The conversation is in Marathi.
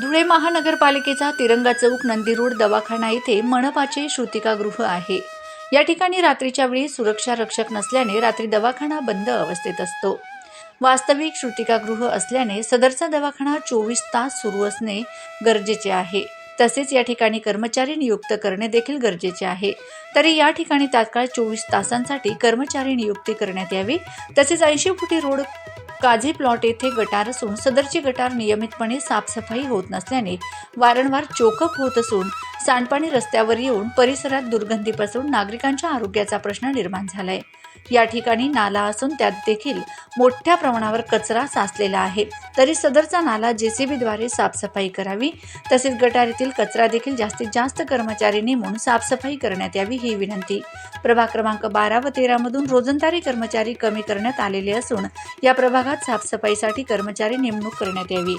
धुळे महानगरपालिकेचा तिरंगा चौक नंदी रोड दवाखाना येथे मनपाचे श्रुतिकागृह आहे. या ठिकाणी रात्रीच्या वेळी सुरक्षा रक्षक नसल्याने रात्री दवाखाना बंद अवस्थेत असतो. वास्तविक श्रुतिकागृह असल्याने सदरचा दवाखाना चोवीस तास सुरू असणे गरजेचे आहे. तसेच या ठिकाणी कर्मचारी नियुक्त करणे देखील गरजेचे आहे. तरी या ठिकाणी तात्काळ चोवीस तासांसाठी कर्मचारी नियुक्ती करण्यात यावी. तसेच ऐंशी फुटी रोड काझी प्लॉट येथे गटार असून सदरची गटार नियमितपणे साफसफाई होत नसल्याने वारंवार चोकअप होत असून सांडपाणी रस्त्यावर येऊन परिसरात दुर्गंधी पसरून नागरिकांच्या आरोग्याचा प्रश्न निर्माण झालाय. या ठिकाणी नाला असून त्यात देखील मोठ्या प्रमाणावर कचरा साचलेला आहे. तरी सदरचा नाला जेसीबीद्वारे साफसफाई करावी. तसेच गटारीतील कचरा देखील जास्तीत जास्त कर्मचारी नेमून साफसफाई करण्यात यावी ही विनंती. प्रभाग क्रमांक बारा व तेरा मधून रोजंदारी कर्मचारी कमी करण्यात आलेले असून या प्रभागात साफसफाईसाठी कर्मचारी नेमणूक करण्यात यावी.